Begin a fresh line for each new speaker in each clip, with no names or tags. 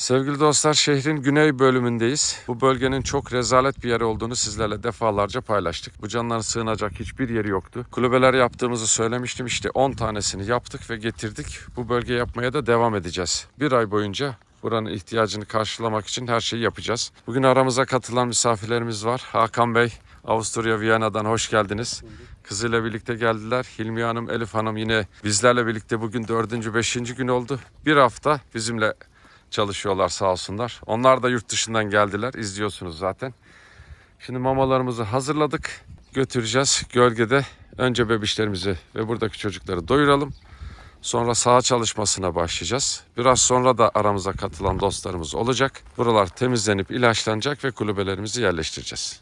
Sevgili dostlar şehrin güney bölümündeyiz. Bu bölgenin çok rezalet bir yer olduğunu sizlerle defalarca paylaştık. Bu canlıların sığınacak hiçbir yeri yoktu. Kulübeler yaptığımızı söylemiştim. İşte 10 tanesini yaptık ve getirdik. Bu bölge yapmaya da devam edeceğiz. Bir ay boyunca buranın ihtiyacını karşılamak için her şeyi yapacağız. Bugün aramıza katılan misafirlerimiz var. Hakan Bey, Avusturya Viyana'dan hoş geldiniz. Kızıyla birlikte geldiler. Hilmi Hanım, Elif Hanım yine bizlerle birlikte bugün dördüncü, beşinci gün oldu. Bir hafta bizimle çalışıyorlar sağ olsunlar. Onlar da yurt dışından geldiler. İzliyorsunuz zaten. Şimdi mamalarımızı hazırladık. Götüreceğiz gölgede. Önce bebişlerimizi ve buradaki çocukları doyuralım. Sonra saha çalışmasına başlayacağız. Biraz sonra da aramıza katılan dostlarımız olacak. Buralar temizlenip ilaçlanacak ve kulübelerimizi yerleştireceğiz.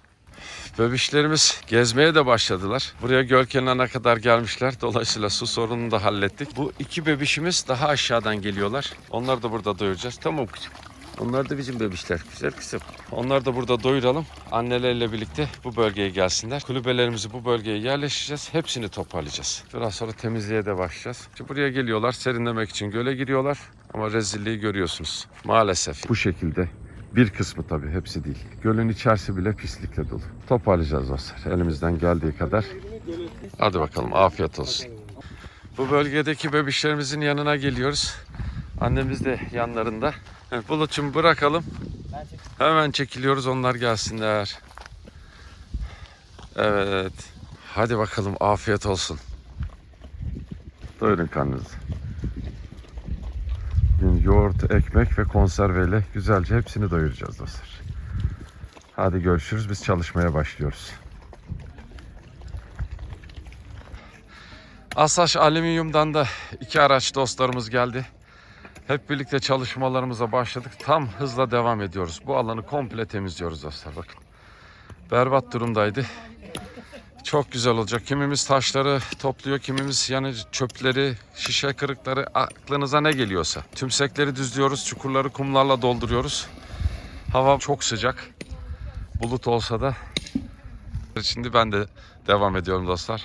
Bebişlerimiz gezmeye de başladılar. Buraya göl kenarına kadar gelmişler. Dolayısıyla su sorununu da hallettik. Bu iki bebişimiz daha aşağıdan geliyorlar. Onları da burada doyuracağız. Tamam kızım. Onlar da bizim bebişler. Güzel kızım. Onları da burada doyuralım. Anneleriyle birlikte bu bölgeye gelsinler. Kulübelerimizi bu bölgeye yerleştireceğiz. Hepsini toparlayacağız. Biraz sonra temizliğe de başlayacağız. Şimdi buraya geliyorlar. Serinlemek için göle giriyorlar. Ama rezilliği görüyorsunuz. Maalesef bu şekilde bir kısmı tabii hepsi değil. Gölün içerisi bile pislikle dolu. Toparlayacağız dostlar elimizden geldiği kadar. Hadi bakalım afiyet olsun. Bu bölgedeki bebişlerimizin yanına geliyoruz. Annemiz de yanlarında. Bulut'cum bırakalım. Hemen çekiliyoruz onlar gelsinler. Evet. Hadi bakalım afiyet olsun. Doyurun karnınızı. Yoğurt, ekmek ve konserveyle güzelce hepsini doyuracağız dostlar. Hadi görüşürüz. Biz çalışmaya başlıyoruz. Asaş Alüminyum'dan da iki araç dostlarımız geldi. Hep birlikte çalışmalarımıza başladık. Tam hızla devam ediyoruz. Bu alanı komple temizliyoruz dostlar. Bakın. Berbat durumdaydı. Çok güzel olacak. Kimimiz taşları topluyor, kimimiz yani çöpleri, şişe kırıkları aklınıza ne geliyorsa. Tümsekleri düzlüyoruz, çukurları kumlarla dolduruyoruz. Hava çok sıcak. Bulut olsa da. Şimdi ben de devam ediyorum dostlar.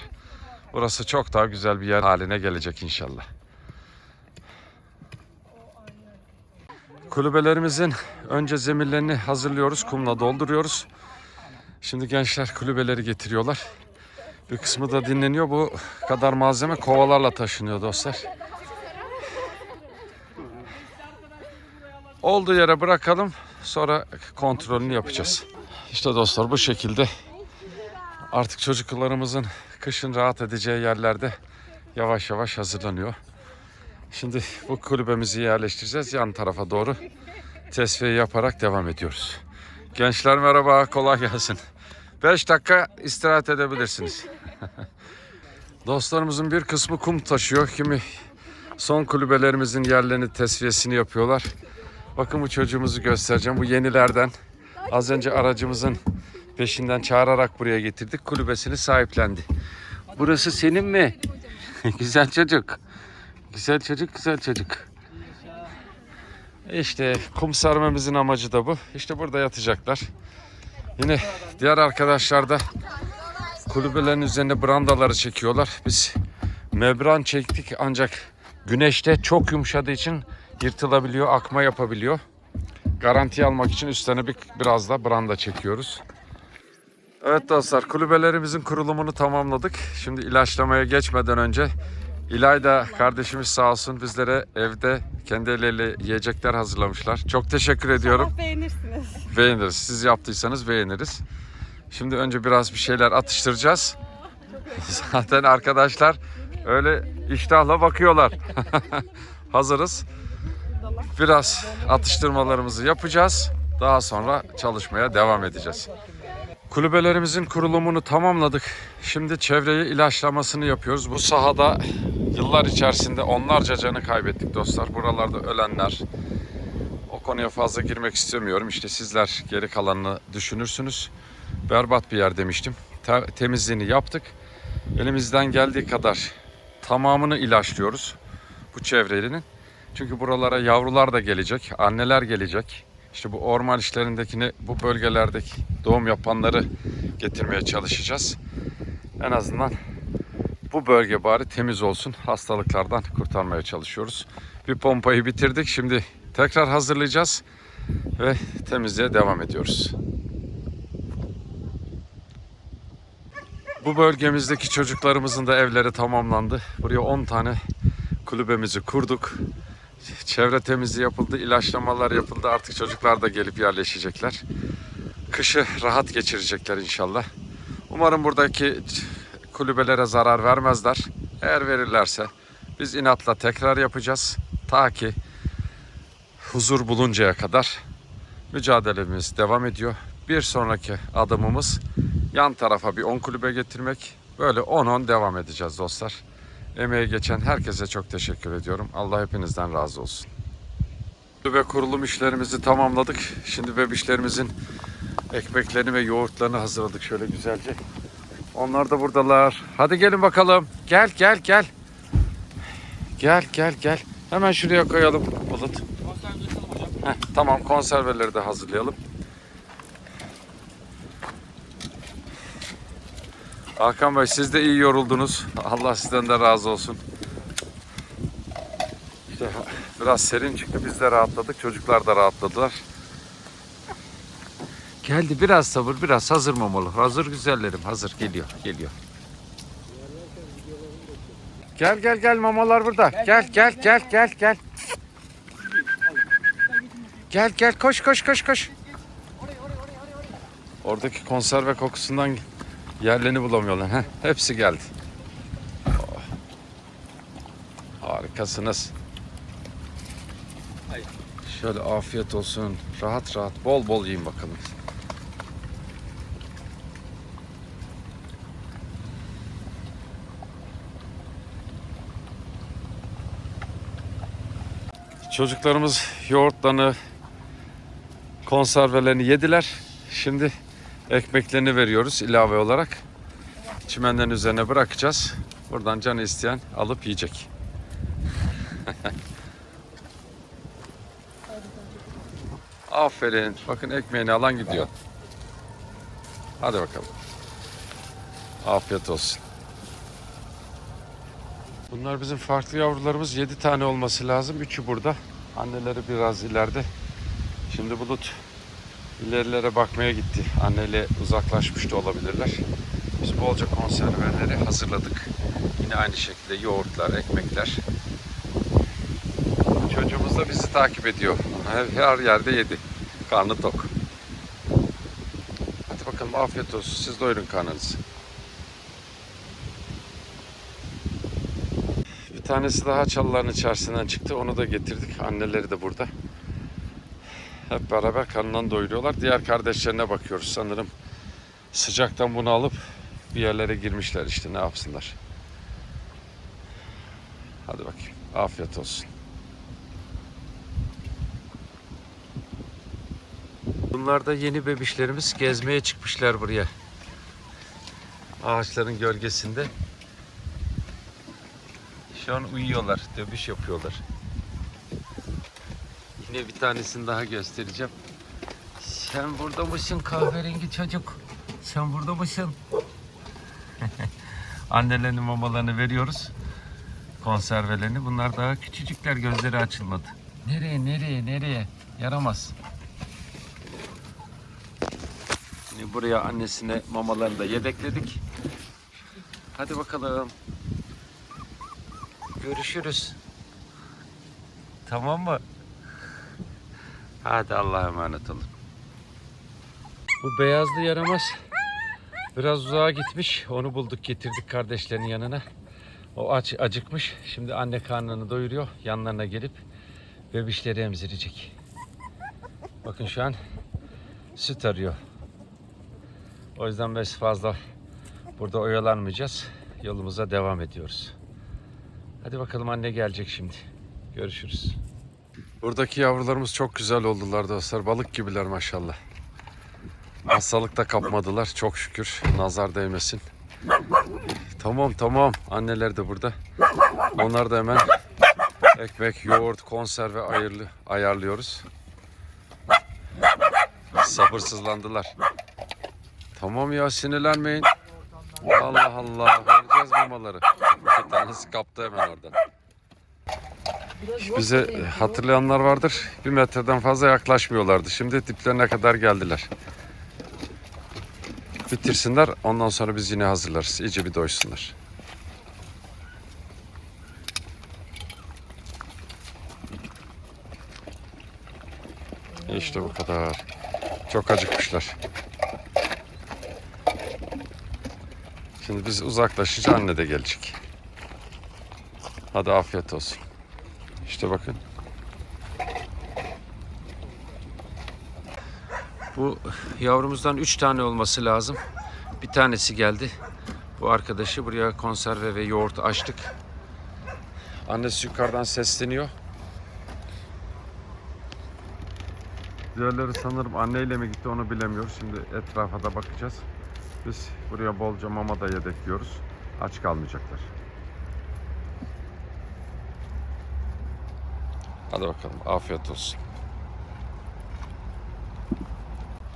Burası çok daha güzel bir yer haline gelecek inşallah. Kulübelerimizin önce zeminlerini hazırlıyoruz, kumla dolduruyoruz. Şimdi gençler kulübeleri getiriyorlar. Bir kısmı da dinleniyor. Bu kadar malzeme kovalarla taşınıyor dostlar. Olduğu yere bırakalım. Sonra kontrolünü yapacağız. İşte dostlar bu şekilde artık çocuklarımızın kışın rahat edeceği yerlerde yavaş yavaş hazırlanıyor. Şimdi bu kulübemizi yerleştireceğiz yan tarafa doğru. Tesviye yaparak devam ediyoruz. Gençler merhaba, kolay gelsin. 5 dakika istirahat edebilirsiniz. Dostlarımızın bir kısmı kum taşıyor. Kimi son kulübelerimizin yerlerini tesviyesini yapıyorlar. Bakın bu çocuğumuzu göstereceğim. Bu yenilerden. Az önce aracımızın peşinden çağırarak buraya getirdik. Kulübesini sahiplendi. Burası senin mi? güzel çocuk. Güzel çocuk, güzel çocuk. İşte kum sermemizin amacı da bu. İşte burada yatacaklar. Yine diğer arkadaşlar da kulübelerin üzerine brandaları çekiyorlar. Biz membran çektik ancak güneşte çok yumuşadığı için yırtılabiliyor, akma yapabiliyor. Garanti almak için üstlerine bir, biraz da branda çekiyoruz. Evet dostlar kulübelerimizin kurulumunu tamamladık. Şimdi ilaçlamaya geçmeden önce İlayda kardeşimiz sağ olsun bizlere evde kendi elleriyle yiyecekler hazırlamışlar. Çok teşekkür ediyorum.
İnşallah beğenirsiniz.
Beğeniriz. Siz yaptıysanız beğeniriz. Şimdi önce biraz bir şeyler atıştıracağız. Zaten arkadaşlar öyle iştahla bakıyorlar. Hazırız. Biraz atıştırmalarımızı yapacağız. Daha sonra çalışmaya devam edeceğiz. Kulübelerimizin kurulumunu tamamladık. Şimdi çevreyi ilaçlamasını yapıyoruz. Bu sahada yıllar içerisinde onlarca canı kaybettik dostlar. Buralarda ölenler, o konuya fazla girmek istemiyorum. İşte sizler geri kalanını düşünürsünüz. Berbat bir yer demiştim. Te- temizliğini yaptık. Elimizden geldiği kadar tamamını ilaçlıyoruz bu çevrenin. Çünkü buralara yavrular da gelecek, anneler gelecek. İşte bu orman işlerindekini, bu bölgelerdeki doğum yapanları getirmeye çalışacağız. En azından bu bölge bari temiz olsun. Hastalıklardan kurtarmaya çalışıyoruz. Bir pompayı bitirdik. Şimdi tekrar hazırlayacağız ve temizliğe devam ediyoruz. Bu bölgemizdeki çocuklarımızın da evleri tamamlandı. Buraya 10 tane kulübemizi kurduk. Çevre temizliği yapıldı, ilaçlamalar yapıldı. Artık çocuklar da gelip yerleşecekler. Kışı rahat geçirecekler inşallah. Umarım buradaki kulübelere zarar vermezler. Eğer verirlerse biz inatla tekrar yapacağız. Ta ki huzur buluncaya kadar mücadelemiz devam ediyor. Bir sonraki adımımız yan tarafa bir 10 kulübe getirmek. Böyle 10-10 devam edeceğiz dostlar. Emeği geçen herkese çok teşekkür ediyorum. Allah hepinizden razı olsun. Kulübe kurulum işlerimizi tamamladık. Şimdi bebişlerimizin ekmeklerini ve yoğurtlarını hazırladık şöyle güzelce. Onlar da buradalar. Hadi gelin bakalım. Gel gel gel. Gel gel gel. Hemen şuraya koyalım Bulut. Heh, tamam konserveleri de hazırlayalım. Hakan Bey siz de iyi yoruldunuz. Allah sizden de razı olsun. İşte biraz serin çıktı biz de rahatladık. Çocuklar da rahatladılar. Geldi biraz sabır biraz hazır mamalı. Hazır güzellerim hazır geliyor geliyor. Gel gel gel mamalar burada. Gel gel gel gel gel. Gel gel koş koş koş koş. Oradaki konserve kokusundan yerlerini bulamıyorlar. Heh, hepsi geldi. Oh. Harikasınız. Şöyle afiyet olsun. Rahat rahat bol bol yiyin bakalım. Çocuklarımız yoğurtlarını, konservelerini yediler. Şimdi ekmeklerini veriyoruz ilave olarak. Çimenlerin üzerine bırakacağız. Buradan canı isteyen alıp yiyecek. Aferin. Bakın ekmeğini alan gidiyor. Hadi bakalım. Afiyet olsun. Bunlar bizim farklı yavrularımız. 7 tane olması lazım. Üçü burada. Anneleri biraz ileride. Şimdi Bulut ilerilere bakmaya gitti. Anneyle uzaklaşmış da olabilirler. Biz bolca konserveleri hazırladık. Yine aynı şekilde yoğurtlar, ekmekler. Çocuğumuz da bizi takip ediyor. Her, her yerde yedi. Karnı tok. Hadi bakalım afiyet olsun. Siz doyurun karnınızı. Bir tanesi daha çalıların içerisinden çıktı. Onu da getirdik. Anneleri de burada. Hep beraber karnından doyuruyorlar. Diğer kardeşlerine bakıyoruz sanırım. Sıcaktan bunu alıp bir yerlere girmişler işte ne yapsınlar. Hadi bakayım. Afiyet olsun. Bunlar da yeni bebişlerimiz gezmeye çıkmışlar buraya. Ağaçların gölgesinde. Şu an uyuyorlar, dövüş yapıyorlar. Yine bir tanesini daha göstereceğim. Sen burada mısın kahverengi çocuk? Sen burada mısın? Annelerinin mamalarını veriyoruz. Konservelerini. Bunlar daha küçücükler gözleri açılmadı. Nereye nereye nereye? Yaramaz. Şimdi buraya annesine mamalarını da yedekledik. Hadi bakalım. Görüşürüz. Tamam mı? Hadi Allah'a emanet olun. Bu beyazlı yaramaz biraz uzağa gitmiş. Onu bulduk getirdik kardeşlerinin yanına. O aç acıkmış. Şimdi anne karnını doyuruyor. Yanlarına gelip bebişleri emzirecek. Bakın şu an süt arıyor. O yüzden biz fazla burada oyalanmayacağız. Yolumuza devam ediyoruz. Hadi bakalım anne gelecek şimdi. Görüşürüz. Buradaki yavrularımız çok güzel oldular dostlar. Balık gibiler maşallah. Hastalık da kapmadılar çok şükür. Nazar değmesin. Tamam tamam. Anneler de burada. Onlar da hemen ekmek, yoğurt, konserve ayırlı, ayarlıyoruz. Sabırsızlandılar. Tamam ya sinirlenmeyin. Allah Allah. Vereceğiz mamaları. Bir tanesi kaptı hemen oradan. Bize hatırlayanlar vardır. Bir metreden fazla yaklaşmıyorlardı. Şimdi diplerine kadar geldiler. Bitirsinler. Ondan sonra biz yine hazırlarız. İyice bir doysunlar. İşte bu kadar. Çok acıkmışlar. Şimdi biz uzaklaşınca anne de gelecek. Hadi afiyet olsun. İşte bakın. Bu yavrumuzdan 3 tane olması lazım. Bir tanesi geldi. Bu arkadaşı buraya konserve ve yoğurt açtık. Annesi yukarıdan sesleniyor. Diğerleri sanırım anneyle mi gitti onu bilemiyoruz. Şimdi etrafa da bakacağız. Biz buraya bolca mama da yedekliyoruz. Aç kalmayacaklar. Hadi bakalım afiyet olsun.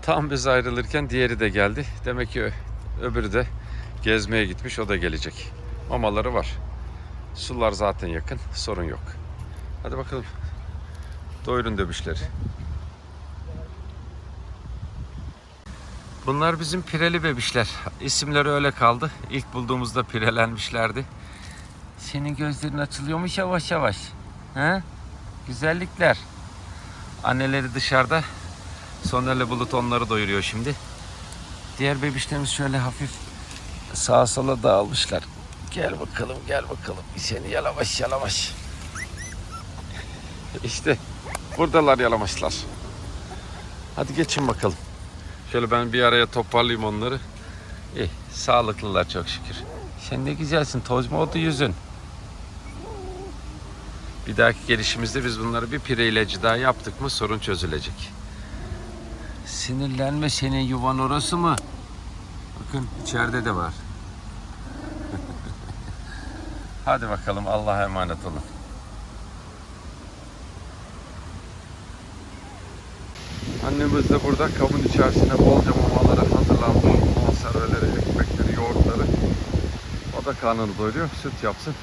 Tam biz ayrılırken diğeri de geldi. Demek ki öbürü de gezmeye gitmiş o da gelecek. Mamaları var. Sular zaten yakın sorun yok. Hadi bakalım. Doyurun döbüşleri. Bunlar bizim pireli bebişler. İsimleri öyle kaldı. İlk bulduğumuzda pirelenmişlerdi. Senin gözlerin açılıyormuş yavaş yavaş. He? Güzellikler. Anneleri dışarıda. Soner'le Bulut onları doyuruyor şimdi. Diğer bebişlerimiz şöyle hafif sağa sola dağılmışlar. Gel bakalım gel bakalım. Seni yalavaş yalavaş. İşte buradalar yalamaşlar. Hadi geçin bakalım. Şöyle ben bir araya toparlayayım onları. İyi, sağlıklılar çok şükür. Sen ne güzelsin, toz mu oldu yüzün? Bir dahaki gelişimizde biz bunları bir pire ilacı daha yaptık mı sorun çözülecek. Sinirlenme senin yuvan orası mı? Bakın içeride de var. Hadi bakalım Allah'a emanet olun. Annemiz de burada kabın içerisine bolca mamaları hazırlanmış. Konserveleri, ekmekleri, yoğurtları. O da karnını doyuruyor. Süt yapsın.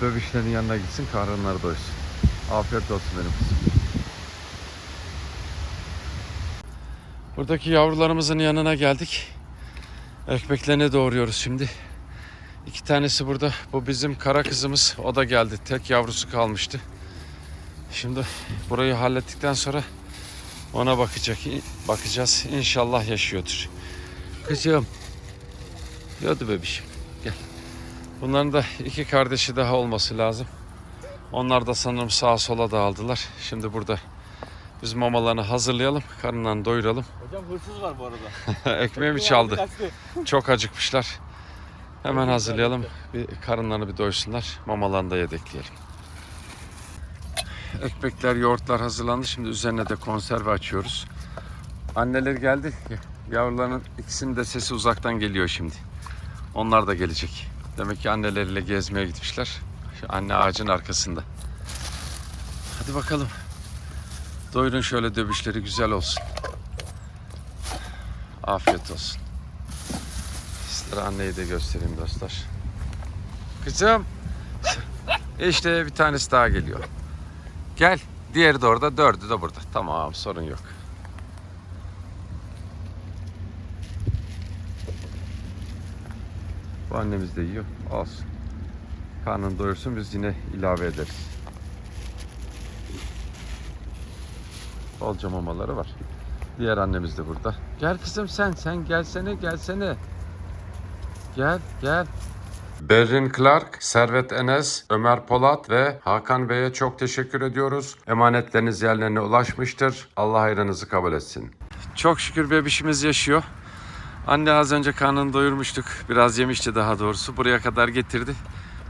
Böbüşlerin yanına gitsin karınları doysun. Afiyet olsun benim kızım. Buradaki yavrularımızın yanına geldik. Ekmeklerini doğuruyoruz şimdi. İki tanesi burada. Bu bizim kara kızımız. O da geldi. Tek yavrusu kalmıştı. Şimdi burayı hallettikten sonra ona bakacak. Bakacağız. İnşallah yaşıyordur. Kızım. Hadi bebişim. Gel. Bunların da iki kardeşi daha olması lazım. Onlar da sanırım sağa sola dağıldılar. Şimdi burada biz mamalarını hazırlayalım. Karınlarını doyuralım.
Hocam hırsız var bu arada.
Ekmeğimi çaldı. Çok acıkmışlar. Hemen hazırlayalım. Bir karınlarını bir doysunlar. Mamalarını da yedekleyelim. Ekmekler, yoğurtlar hazırlandı. Şimdi üzerine de konserve açıyoruz. Anneler geldi. Yavruların ikisinin de sesi uzaktan geliyor şimdi. Onlar da gelecek. Demek ki anneleriyle gezmeye gitmişler. Şu anne ağacın arkasında. Hadi bakalım. Doyurun şöyle dövüşleri güzel olsun. Afiyet olsun. Sizlere anneyi de göstereyim dostlar. Kızım. İşte bir tanesi daha geliyor. Gel. Diğeri de orada, dördü de burada. Tamam, sorun yok. Annemiz de yiyor. Olsun. Karnını doyursun biz yine ilave ederiz. Bolca mamaları var. Diğer annemiz de burada. Gel kızım sen, sen gelsene, gelsene. Gel, gel. Berrin Clark, Servet Enes, Ömer Polat ve Hakan Bey'e çok teşekkür ediyoruz. Emanetleriniz yerlerine ulaşmıştır. Allah hayrınızı kabul etsin. Çok şükür bebişimiz yaşıyor. Anne az önce karnını doyurmuştuk. Biraz yemişti daha doğrusu. Buraya kadar getirdi.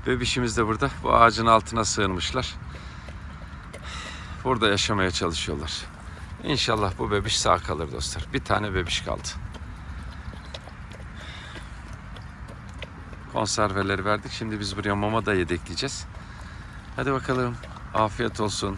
Bebişimiz de burada. Bu ağacın altına sığınmışlar. Burada yaşamaya çalışıyorlar. İnşallah bu bebiş sağ kalır dostlar. Bir tane bebiş kaldı. Konserveleri verdik. Şimdi biz buraya mama da yedekleyeceğiz. Hadi bakalım. Afiyet olsun.